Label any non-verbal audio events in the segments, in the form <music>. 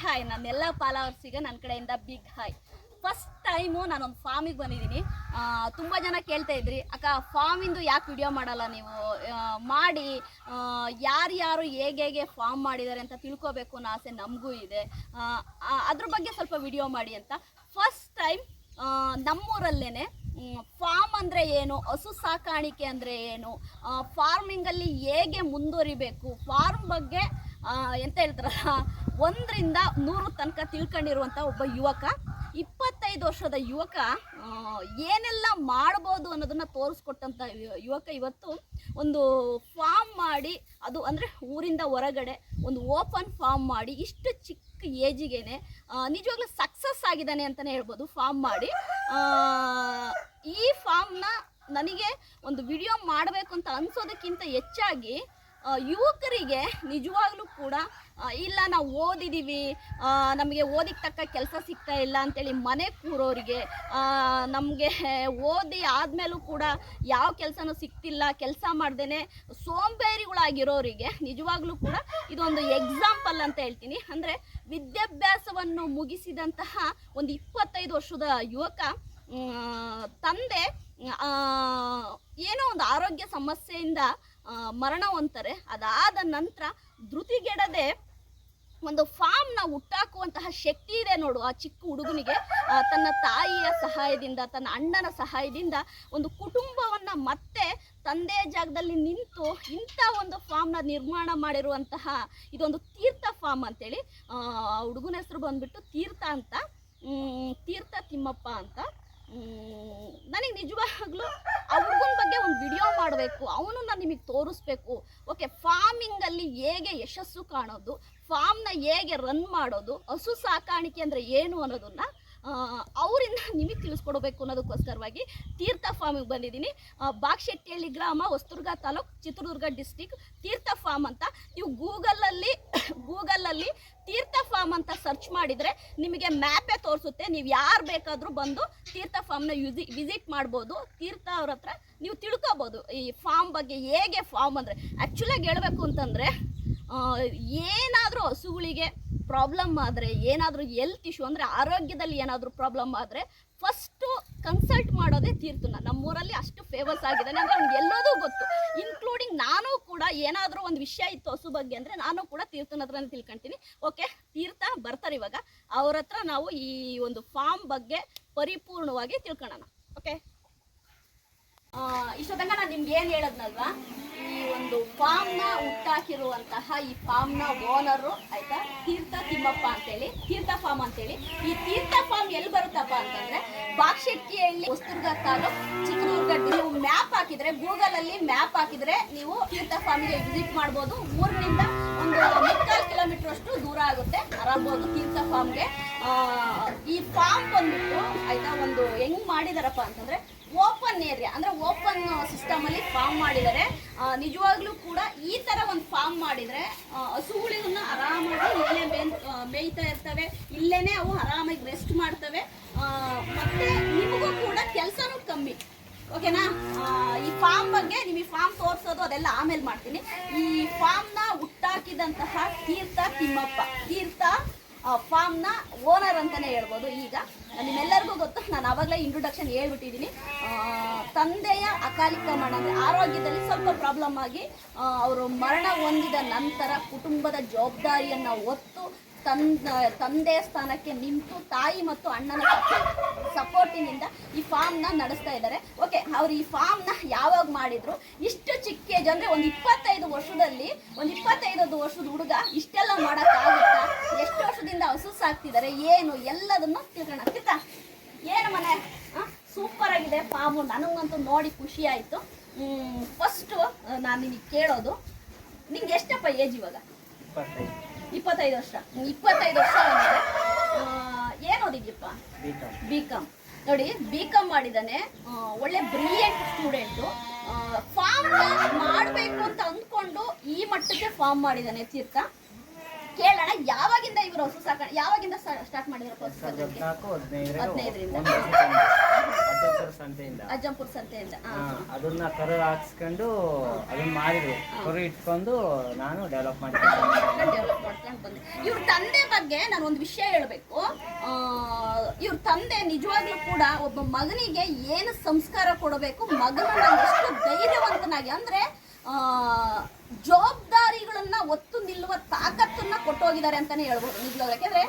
Hi ನನ್ನೆಲ್ಲ ಫಾಲೋವರ್ಸಿಗೆ ನನ್ನ ಕಡೆಯಿಂದ ಬಿಗ್ ಹಾಯ್ ಫಸ್ಟ್ ಟೈಮು ನಾನೊಂದು ಫಾರ್ಮಿಗೆ ಬಂದಿದ್ದೀನಿ. ತುಂಬ ಜನ ಕೇಳ್ತಾ ಇದ್ರಿ, ಅಕ್ಕ ಫಾರ್ಮಿಂದು ಯಾಕೆ ವಿಡಿಯೋ ಮಾಡಲ್ಲ ನೀವು? ಮಾಡಿ ಯಾರ್ಯಾರು ಹೇಗೆ ಹೇಗೆ ಫಾರ್ಮ್ ಮಾಡಿದ್ದಾರೆ ಅಂತ ತಿಳ್ಕೊಬೇಕು ಅನ್ನೋ ಆಸೆ ನಮಗೂ ಇದೆ. ಅದ್ರ ಬಗ್ಗೆ ಸ್ವಲ್ಪ ವಿಡಿಯೋ ಮಾಡಿ ಅಂತ. ಫಸ್ಟ್ ಟೈಮ್ ನಮ್ಮೂರಲ್ಲೇ ಫಾರ್ಮ್ ಅಂದರೆ ಏನು? ಹಸು ಸಾಕಾಣಿಕೆ ಅಂದರೆ ಏನು? ಫಾರ್ಮಿಂಗಲ್ಲಿ ಹೇಗೆ ಮುಂದುವರಿಬೇಕು? ಫಾರ್ಮ್ ಬಗ್ಗೆ ಎಂತ ಹೇಳ್ತಾರಲ್ಲ, ಒಂದರಿಂದ ನೂರು ತನಕ ತಿಳ್ಕೊಂಡಿರುವಂಥ ಒಬ್ಬ ಯುವಕ, ಇಪ್ಪತ್ತೈದು ವರ್ಷದ ಯುವಕ ಏನೆಲ್ಲ ಮಾಡ್ಬೋದು ಅನ್ನೋದನ್ನ ತೋರಿಸ್ಕೊಟ್ಟಂಥ ಯುವಕ ಇವತ್ತು ಒಂದು ಫಾರ್ಮ್ ಮಾಡಿ, ಅದು ಅಂದರೆ ಊರಿಂದ ಹೊರಗಡೆ ಒಂದು ಓಪನ್ ಫಾರ್ಮ್ ಮಾಡಿ, ಇಷ್ಟು ಚಿಕ್ಕ ಏಜಿಗೆನೆ ನಿಜವಾಗ್ಲೂ ಸಕ್ಸಸ್ ಆಗಿದ್ದಾನೆ ಅಂತಲೇ ಹೇಳ್ಬೋದು, ಫಾರ್ಮ್ ಮಾಡಿ. ಈ ಫಾರ್ಮ್ನ ನನಗೆ ಒಂದು ವಿಡಿಯೋ ಮಾಡಬೇಕು ಅಂತ ಅನ್ಸೋದಕ್ಕಿಂತ ಹೆಚ್ಚಾಗಿ ಯುವಕರಿಗೆ ನಿಜವಾಗ್ಲೂ ಕೂಡ ಇಲ್ಲ ನಾವು ಓದಿದ್ದೀವಿ ನಮಗೆ ಓದಿಗೆ ತಕ್ಕ ಕೆಲಸ ಸಿಗ್ತಾ ಇಲ್ಲ ಅಂತೇಳಿ ಮನೆ ಕೂರೋರಿಗೆ ನಮಗೆ ಓದಿ ಆದಮೇಲೂ ಕೂಡ ಯಾವ ಕೆಲಸನೂ ಸಿಗ್ತಿಲ್ಲ, ಕೆಲಸ ಮಾಡ್ದೇ ಸೋಂಬೇರಿಗಳಾಗಿರೋರಿಗೆ ನಿಜವಾಗ್ಲೂ ಕೂಡ ಇದೊಂದು ಎಕ್ಸಾಂಪಲ್ ಅಂತ ಹೇಳ್ತೀನಿ. ಅಂದರೆ ವಿದ್ಯಾಭ್ಯಾಸವನ್ನು ಮುಗಿಸಿದಂತಹ ಒಂದು ಇಪ್ಪತ್ತೈದು ವರ್ಷದ ಯುವಕ ತಂದೆ ಏನೋ ಒಂದು ಆರೋಗ್ಯ ಸಮಸ್ಯೆಯಿಂದ ಮರಣ ಹೊಂತಾರೆ ಅದಾದ ನಂತರ ಧೃತಿಗೆಡದೆ ಒಂದು ಫಾರ್ಮ್ನ ಹುಟ್ಟಾಕುವಂತಹ ಶಕ್ತಿ ಇದೆ ನೋಡು ಆ ಚಿಕ್ಕ ಹುಡುಗನಿಗೆ. ತನ್ನ ತಾಯಿಯ ಸಹಾಯದಿಂದ, ತನ್ನ ಅಣ್ಣನ ಸಹಾಯದಿಂದ ಒಂದು ಕುಟುಂಬವನ್ನು ಮತ್ತೆ ತಂದೆಯ ಜಾಗದಲ್ಲಿ ನಿಂತು ಇಂಥ ಒಂದು ಫಾರ್ಮ್ನ ನಿರ್ಮಾಣ ಮಾಡಿರುವಂತಹ ಇದೊಂದು ತೀರ್ಥ ಫಾರ್ಮ್ ಅಂತೇಳಿ ಹುಡುಗನ ಹೆಸರು ಬಂದ್ಬಿಟ್ಟು ತೀರ್ಥ ಅಂತ ತೀರ್ಥ ತಿಮ್ಮಪ್ಪ ಅಂತ. ನನಗೆ ನಿಜವಾಗ್ಲೂ ಹುಡುಗನ ಬಗ್ಗೆ ಒಂದು ವಿಡಿಯೋ ಮಾಡಬೇಕು, ಅವನು ನಾನು ನಿಮಗೆ ತೋರಿಸ್ಬೇಕು. ಓಕೆ ಫಾರ್ಮಿಂಗಲ್ಲಿ ಹೇಗೆ ಯಶಸ್ಸು ಕಾಣೋದು ಫಾರ್ಮ್ನ ಹೇಗೆ ರನ್ ಮಾಡೋದು, ಹಸು ಸಾಕಾಣಿಕೆ ಅಂದರೆ ಏನು ಅನ್ನೋದನ್ನ ಅವರಿಂದ ನಿಮಗೆ ತಿಳಿಸ್ಕೊಡ್ಬೇಕು ಅನ್ನೋದಕ್ಕೋಸ್ಕರವಾಗಿ ತೀರ್ಥ ಫಾರ್ಮಿಗೆ ಬಂದಿದ್ದೀನಿ. ಬಾಗ್ಶೆಟ್ಟಿಹಳ್ಳಿ ಗ್ರಾಮ, ಹೊಸದುರ್ಗ ತಾಲೂಕು, ಚಿತ್ರದುರ್ಗ ಡಿಸ್ಟಿಕ್ ತೀರ್ಥ ಫಾರ್ಮ್ ಅಂತ ನೀವು ಗೂಗಲಲ್ಲಿ ಗೂಗಲಲ್ಲಿ <coughs> ತೀರ್ಥ ಫಾರ್ಮ್ ಅಂತ ಸರ್ಚ್ ಮಾಡಿದರೆ ನಿಮಗೆ ಮ್ಯಾಪೇ ತೋರಿಸುತ್ತೆ. ನೀವು ಯಾರು ಬೇಕಾದರೂ ಬಂದು ತೀರ್ಥ ಫಾರ್ಮ್ನ ಯುಸಿ ವಿಸಿಟ್ ಮಾಡ್ಬೋದು. ತೀರ್ಥ ಅವ್ರ ಹತ್ರ ನೀವು ತಿಳ್ಕೊಬೋದು ಈ ಫಾರ್ಮ್ ಬಗ್ಗೆ ಹೇಗೆ ಫಾರ್ಮ್ ಅಂದರೆ. ಆ್ಯಕ್ಚುಲಾಗಿ ಹೇಳಬೇಕು ಅಂತಂದರೆ ಏನಾದರೂ ಹಸುಗಳಿಗೆ ಪ್ರಾಬ್ಲಮ್ ಆದರೆ, ಏನಾದರೂ ಹೆಲ್ತ್ ಇಶ್ಯೂ ಅಂದರೆ ಆರೋಗ್ಯದಲ್ಲಿ ಏನಾದರೂ ಪ್ರಾಬ್ಲಮ್ ಆದರೆ ಫಸ್ಟು ಕನ್ಸಲ್ಟ್ ಮಾಡೋದೇ ತೀರ್ಥನ ನಮ್ಮೂರಲ್ಲಿ ಅಷ್ಟು ಫೇಮಸ್ ಆಗಿದೆ ಅಂದರೆ ಅವ್ನಿಗೆ ಎಲ್ಲದೂ ಗೊತ್ತು. ಇನ್ಕ್ಲೂಡಿಂಗ್ ನಾನು ಕೂಡ ಏನಾದರೂ ಒಂದು ವಿಷಯ ಇತ್ತು ಹಸು ಬಗ್ಗೆ ಅಂದರೆ ನಾನು ಕೂಡ ತೀರ್ಥನ ಹತ್ರನೇ ತಿಳ್ಕೊಳ್ತೀನಿ ಓಕೆ ತೀರ್ಥ ಬರ್ತಾರೆ ಇವಾಗ. ಅವ್ರ ಹತ್ರ ನಾವು ಈ ಒಂದು ಫಾರ್ಮ್ ಬಗ್ಗೆ ಪರಿಪೂರ್ಣವಾಗಿ ತಿಳ್ಕೊಳ್ಳೋಣ ಓಕೆ ಇಷ್ಟೊತ್ತಂಗ ನಾನು ನಿಮ್ಗೆ ಏನು ಹೇಳದ್ನಲ್ವಾ? ಈ ಒಂದು ಫಾರ್ಮ್ನ ಹುಟ್ಟಾಕಿರುವಂತಹ ಈ ಫಾರ್ಮ್ನ ಓನರು ಆಯ್ತಾ? ತೀರ್ಥ ತಿಮ್ಮಪ್ಪ ಅಂತೇಳಿ, ತೀರ್ಥ ಫಾರ್ಮ್ ಅಂತೇಳಿ. ಈ ತೀರ್ಥ ಫಾರ್ಮ್ ಎಲ್ಲಿ ಬರುತ್ತಪ್ಪ ಅಂತಂದ್ರೆ ಬಾಗಶೆಟ್ಟಿಹಳ್ಳಿ ಹೊಸದುರ್ಗ ತಾಲೂಕ್ ಚಿತ್ರದುರ್ಗ ನೀವು ಮ್ಯಾಪ್ ಹಾಕಿದ್ರೆ ಗೂಗಲ್ ಅಲ್ಲಿ ಮ್ಯಾಪ್ ಹಾಕಿದ್ರೆ ನೀವು ತೀರ್ಥ ಫಾರ್ಮಿಗೆ ವಿಸಿಟ್ ಮಾಡ್ಬೋದು. ಊರಿನಿಂದ ಒಂದು ಮುಕ್ಕಾಲು ಕಿಲೋಮೀಟರ್ ಅಷ್ಟು ದೂರ ಆಗುತ್ತೆ. ಆರಾಮಬಹುದು ತೀರ್ಥ ಫಾರ್ಮ್ಗೆ. ಈ ಫಾರ್ಮ್ ಬಂದ್ಬಿಟ್ಟು, ಆಯ್ತಾ, ಒಂದು ಹೆಂಗ್ ಮಾಡಿದಾರಪ್ಪ ಅಂತಂದ್ರೆ ಓಪನ್ ಏರಿಯಾ ಅಂದ್ರೆ ಓಪನ್ ಸಿಸ್ಟಮ್ ಅಲ್ಲಿ ಫಾರ್ಮ್ ಮಾಡಿದ್ದಾರೆ. ನಿಜವಾಗ್ಲೂ ಕೂಡ ಈ ತರ ಒಂದು ಫಾರ್ಮ್ ಮಾಡಿದ್ರೆ ಹಸುಗಳಿಗನ್ನ ಆರಾಮಾಗಿ ಇಲ್ಲೇ ಮೇಯ್ತಾ ಇರ್ತವೆ. ಇಲ್ಲೇನೆ ಅವು ಆರಾಮಾಗಿ ರೆಸ್ಟ್ ಮಾಡ್ತವೆ. ಮತ್ತೆ ನಿಮಗೂ ಕೂಡ ಕೆಲಸನೂ ಕಮ್ಮಿ. ಓಕೆನಾ? ಈ ಫಾರ್ಮ್ ಬಗ್ಗೆ ನಿಮಗೆ ಫಾರ್ಮ್ ತೋರಿಸೋದು ಅದೆಲ್ಲ ಆಮೇಲೆ ಮಾಡ್ತೀನಿ. ಈ ಫಾರ್ಮ್ನ ಹುಟ್ಟಾಕಿದಂತಹ ತೀರ್ಥ ತಿಮ್ಮಪ್ಪ. ತೀರ್ಥ ಫಾರ್ಮ್ನ ಓನರ್ ಅಂತಾನೆ ಹೇಳ್ಬೋದು. ಈಗ ನಿಮ್ಮೆಲ್ಲರಿಗೂ ಗೊತ್ತು, ನಾನು ಆವಾಗಲೇ ಇಂಟ್ರೊಡಕ್ಷನ್ ಹೇಳ್ಬಿಟ್ಟಿದ್ದೀನಿ ತಂದೆಯ ಅಕಾಲಿಕ ಮರಣ ಅಂದರೆ ಆರೋಗ್ಯದಲ್ಲಿ ಸ್ವಲ್ಪ ಪ್ರಾಬ್ಲಮ್ ಆಗಿ ಅವರು ಮರಣ ಹೊಂದಿದ ನಂತರ ಕುಟುಂಬದ ಜವಾಬ್ದಾರಿಯನ್ನು ಹೊತ್ತು ತಂದ, ತಂದೆಯ ಸ್ಥಾನಕ್ಕೆ ನಿಂತು ತಾಯಿ ಮತ್ತು ಅಣ್ಣನ ಸಪೋರ್ಟಿನಿಂದ ಈ ಫಾರ್ಮ್ನ ನಡೆಸ್ತಾ ಇದ್ದಾರೆ. ಓಕೆ ಅವ್ರು ಈ ಫಾರ್ಮ್ನ ಯಾವಾಗ ಮಾಡಿದ್ರು? ಇಷ್ಟು ಚಿಕ್ಕ ಏಜ್ ಅಂದರೆ ಒಂದು ಇಪ್ಪತ್ತೈದು ವರ್ಷದಲ್ಲಿ, ಒಂದು ಇಪ್ಪತ್ತೈದು ವರ್ಷದ ಹುಡುಗ ಇಷ್ಟೆಲ್ಲ ಮಾಡೋಕ್ಕಾಗುತ್ತಾ? ವರ್ಷದಿಂದ ಹಸು ಸಾಕ್ತಿದ್ದಾರೆ ಏನು? ಎಲ್ಲದನ್ನು ತಿಳ್ಕೊಳ್ಳೋಣ. ಆಯ್ತಾ? ಏನು ಮನೆ? ಸೂಪರ್ ಆಗಿದೆ ಫಾರ್ಮು ನನಗಂತೂ ನೋಡಿ ಖುಷಿ ಆಯಿತು. ಫಸ್ಟು ನಾನು ನಿನಗೆ ಕೇಳೋದು. ನಿಂಗೆ ಎಷ್ಟಪ್ಪ ಏಜ್ ಇವಾಗ? ಇಪ್ಪತ್ತೈದು. ವರ್ಷ. ಇಪ್ಪತ್ತೈದು ವರ್ಷ ಅಂದರೆ ಏನು ಓದಿದ್ಯಪ್ಪ? ಬಿ ಕಾಮ್ ನೋಡಿ ಬಿ ಕಾಮ್ ಮಾಡಿದ್ದಾನೆ ಒಳ್ಳೆ ಬ್ರಿಲಿಯಂಟ್ ಸ್ಟೂಡೆಂಟು ಫಾರ್ಮ್ ಮಾಡಬೇಕು ಅಂತ ಅಂದ್ಕೊಂಡು ಈ ಮಟ್ಟಕ್ಕೆ ಫಾರ್ಮ್ ಮಾಡಿದ್ದಾನೆ ತೀರ್ಥ. ಕೇಳೋಣ ಯಾವಾಗಿಂದ ಇವರು ಹಸು ಸಾಕ ಯಾವಾಗಿಂದ ಸ್ಟಾರ್ಟ್ ಮಾಡಿದ್ರು ಹದಿನೈದರಿಂದ. ಒಂದು ಸಂತೆಯಿಂದ. ಅಜ್ಜಂಪುರ ಸಂತೆಯಿಂದ ಅದನ್ನ ಕರು ಹಾಕ್ಸ್ಕೊಂಡು ಅದನ್ನ ಮಾಡಿದ್ರು. ಕರು ಇಟ್ಕೊಂಡು ನಾನು ಡೆವಲಪ್ ಮಾಡಿದ್ದೆ ಡೆವಲಪ್ ಮಾಡ್ಕೊಂಡು ಬಂದೆ. ಇವ್ರ ತಂದೆ ಬಗ್ಗೆ ನಾನು ಒಂದು ವಿಷಯ ಹೇಳಬೇಕು. ಇವ್ರ ತಂದೆ ನಿಜವಾಗ್ಲೂ ಕೂಡ ಒಬ್ಬ ಮಗನಿಗೆ ಏನು ಸಂಸ್ಕಾರ ಕೊಡಬೇಕು ಮಗನ ಎಷ್ಟು ಧೈರ್ಯವಂತನಾಗಿ ಅಂದ್ರೆ ಆ, ಜವಾಬ್ದಾರಿಗಳನ್ನ ಒತ್ತು ನಿಲ್ಲುವ ತಾಕತ್ತನ್ನ ಕೊಟ್ಟೋಗಿದ್ದಾರೆ ಅಂತಾನೆ ಹೇಳ್ಬೋದು ನಿಜವಾಗ್ಲೂ. ಯಾಕೆಂದ್ರೆ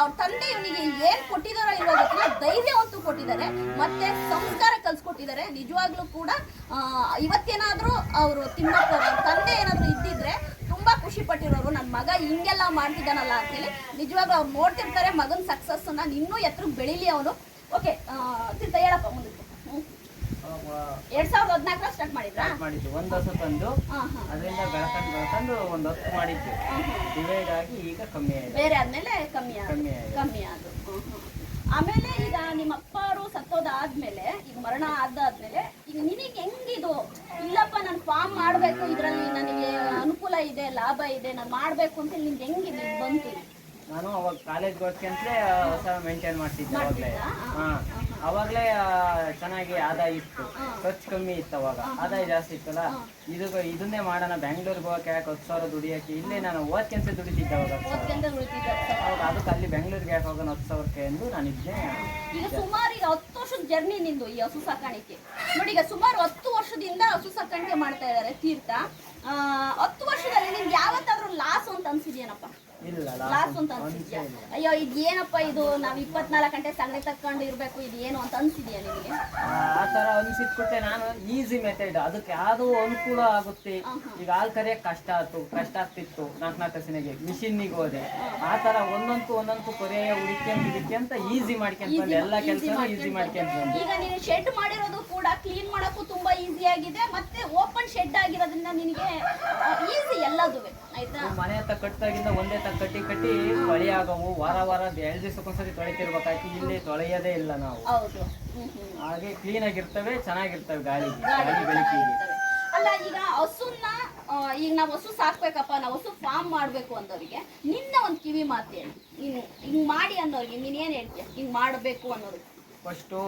ಅವ್ರ ತಂದೆ ಇವನಿಗೆ ಏನ್ ಕೊಟ್ಟಿದಾರೋ ಇವಾಗ ಧೈರ್ಯವಂತೂ ಕೊಟ್ಟಿದ್ದಾರೆ. ಮತ್ತೆ ಸಂಸ್ಕಾರ ಕಲ್ಸ್ಕೊಟ್ಟಿದ್ದಾರೆ. ನಿಜವಾಗ್ಲೂ ಕೂಡ ಇವತ್ತೇನಾದರೂ ಅವರು ತಿಮ್ಮಪ್ಪ ಅವ್ರ ತಂದೆ ಏನಾದ್ರೂ ಇದ್ದಿದ್ರೆ ತುಂಬಾ ಖುಷಿ ಪಟ್ಟಿರೋರು. ನನ್ನ ಮಗ ಹಿಂಗೆಲ್ಲ ಮಾಡ್ತಿದ್ದಾನಲ್ಲ ಅಂತೇಳಿ ನಿಜವಾಗ್ಲೂ ಅವ್ರು ನೋಡ್ತಿರ್ತಾರೆ ಮಗನ ಸಕ್ಸಸ್ ಅನ್ನ. ಇನ್ನೂ ಎತ್ರ ಬೆಳಿಲಿ ಅವನು. ಓಕೆ ಹೇಳಪ್ಪ. ಎರಡ್ ಸಾವಿರದ ಹದಿನಾಲ್ಕರ ಸ್ಟಾರ್ಟ್ ಮಾಡಿದ್ರಾ? ಸ್ಟಾರ್ಟ್ ಮಾಡಿದ್ದು. ಒಂದು ಹೊಸ ತಂದು ಹಾ ಹಾ. ಅದರಿಂದ ಬೆಳ್ಕೊಂಡು ಬೆಳ್ಕೊಂಡು ಒಂದು ಹೊತ್ತು ಮಾಡಿದ್ದು. ಡಿವೈಡ್ ಆಗಿ ಈಗ ಕಮ್ಮಿ ಆಗಿದೆ. ಬೇರೆ ಆದ್ಮೇಲೆ ಕಮ್ಮಿ ಕಮ್ಮಿ ಆಗಿದೆ. ಕಮ್ಮಿ ಆದ ಆಮೇಲೆ ಈಗ ನಿಮ್ಮ ಅಪ್ಪರು ಸತ್ತೋದಾದ್ಮೇಲೆ ಈಗ ಮರಣ ಆದಾದ್ಮೇಲೆ ಈಗ ನಿನಗೆ ಹೆಂಗಿದು? ಇಲ್ಲಪ್ಪ ನಾನು ಫಾರ್ಮ್ ಮಾಡಬೇಕು ಇದರಲ್ಲಿ ನನಗೆ ಅನುಕೂಲ ಇದೆ ಲಾಭ ಇದೆ ನಾನು ಮಾಡಬೇಕು ಅಂತ ನಿಮ್ಗೆ ಹೆಂಗಿದೆ ಬಂತು ನಾನು ಅವಾಗ ಕಾಲೇಜ್ ಹೊಸ ಮೇಂಟೈನ್ ಮಾಡ್ತಿದ್ದೆ ಅವಾಗಲೇ. ಮಾಡ್ತಿದ್ರಾ? ಹಾ. ಅವಾಗಲೇ ಚೆನ್ನಾಗಿ ಆದಾಯ ಇತ್ತು. ಖರ್ಚು ಕಮ್ಮಿ ಇತ್ತು ಅವಾಗ. ಆದಾಯ ಜಾಸ್ತಿ ಇತ್ತಲ್ಲ? ಇದು ಇದನ್ನೇ ಮಾಡೋಣ ಬೆಂಗಳೂರಿಗೆ ಹೋಗಕ್ಕೆ ಯಾಕೆ ಹತ್ತು ಸಾವಿರ ದುಡಿಯೋಕೆ ಇಲ್ಲೇ ನಾನು ಓದ್ಕೆನ್ಸ ದುಡಿತಿದ್ದೆ ಅವಾಗ. ಅವಾಗ ಅದಕ್ಕೆ ಅಲ್ಲಿ ಬೆಂಗಳೂರಿಗೆ ಯಾಕೆ ಹೋಗೋಣ ಹತ್ತು ಸಾವಿರಕ್ಕೆ ಎಂದು ನಾನು ಇದ್ದೆ ಈಗ ಸುಮಾರು ಈಗ ಹತ್ತು ವರ್ಷದ ಜರ್ನಿ ನಿಂದು ಈ ಹಸು ಸಾಕಾಣಿಕೆ. ನೋಡಿ ಈಗ ಸುಮಾರು ಹತ್ತು ವರ್ಷದಿಂದ ಹಸು ಸಾಕಾಣಿಕೆ ಮಾಡ್ತಾ ಇದ್ದಾರೆ ತೀರ್ಥ. ಹತ್ತು ವರ್ಷದಲ್ಲಿ ನಿಮ್ಗೆ ಯಾವತ್ತಾದ್ರೂ ಲಾಸ್ ಅಂತ ಅನ್ಸಿದ್ಯೇನಪ್ಪ? ಲಾಸ್ ಅಂತ ಅನ್ಸಿದ್ಯಾ? ಅಯ್ಯೋ ಇದು ಏನಪ್ಪ ಇದು? ನಾವ್ ಇಪ್ಪತ್ನಾಲ್ಕು ಗಂಟೆ ಸಗಣಿ ತಕ್ಕೊಂಡು ಇರ್ಬೇಕು ಇದು ಏನು ಅಂತ ಅನ್ಸಿದ್ಯಾ ನಿಮಗೆ? ಆ ತರ ಅನ್ಸಿದ್ಬಿಟ್ಟೆ ನಾನು ಈಸಿ ಮೆಥಡ್ ಅದಕ್ಕೆ ಯಾವ್ದು ಅನುಕೂಲ ಆಗುತ್ತೆ. ಈಗ ಹಾಲ್ ಕರಿಯಕ್ ಕಷ್ಟ ಆಯ್ತು ಕಷ್ಟ ಆಗ್ತಿತ್ತು ನಾಲ್ಕು ನಾಲ್ಕು ಹಸಿನಿಗೆ ಮಿಷಿನ್ನಿಗೆ ಹೋದೆ. ಆ ತರ ಒಂದೊಂದಕ್ಕೂ ಒಂದೊಂದಕ್ಕೂ ಪರ್ಯಾಯ ಹುಡುಕ್ಯಂತ ಅಂತ ಈಸಿ ಮಾಡ್ಕೊಂಡ್ ಬಂದೆ. ಎಲ್ಲ ಕೆಲಸ ಈಸಿ ಮಾಡ್ಕೊಂಡ್ ಬಂದೆ. ಈಗ ನೀನು ಶೆಡ್ ಮಾಡಿರೋದು ಕೂಡ ಕ್ಲೀನ್ ಮಾಡಕ್ಕೂ ತುಂಬಾ ಈಸಿ ಆಗಿದೆ ಮತ್ತೆ ಓಪನ್ ಶೆಡ್ ಆಗಿರೋದ್ರಿಂದ ನಿನಗೆ ಈಸಿ ಎಲ್ಲದುವೆ ಆಯ್ತಾ? ಮನೆ ಹತ್ರ ಕಟ್ಟಿದಾಗಿಂದ ಒಂದೇ ತ ಕಟ್ಟಿ ಕಟ್ಟಿ ತೊಳಿ ಆಗವು. ವಾರ ವಾರ ಎರಡು ದಿವಸಕ್ಕೊಂದ್ಸರಿ ತೊಳಿತಿರ್ಬೇಕಾಯ್ತು. ಇಲ್ಲಿ ತೊಳೆಯೋದೇ ಇಲ್ಲ ನಾವು. ಹೌದು. ಹಾಗೆ ಕ್ಲೀನ್ ಆಗಿರ್ತವೆ ಚೆನ್ನಾಗಿರ್ತವೆ ಗಾಳಿ. ಗಾಳಿ ಬೆಳಕಿಗೆ. ಅಲ್ಲ ಈಗ ಹಸುನ್ನ ಈಗ ನಾವು ಹಸು ಸಾಕ್ಬೇಕಪ್ಪ ನಾವು ಹಸು ಫಾರ್ಮ್ ಮಾಡ್ಬೇಕು ಅಂದವರಿಗೆ ನಿನ್ನ ಒಂದು ಕಿವಿ ಮಾತು ಹೇಳಿ. ನೀನು ಹಿಂಗ್ ಮಾಡಿ ಅನ್ನೋರಿಗೆ ನೀನ್ ಏನ್ ಹೇಳ್ತೀಯ? ಹಿಂಗ್ ಮಾಡ್ಬೇಕು ಅನ್ನೋರಿಗೆ. ಫಸ್ಟು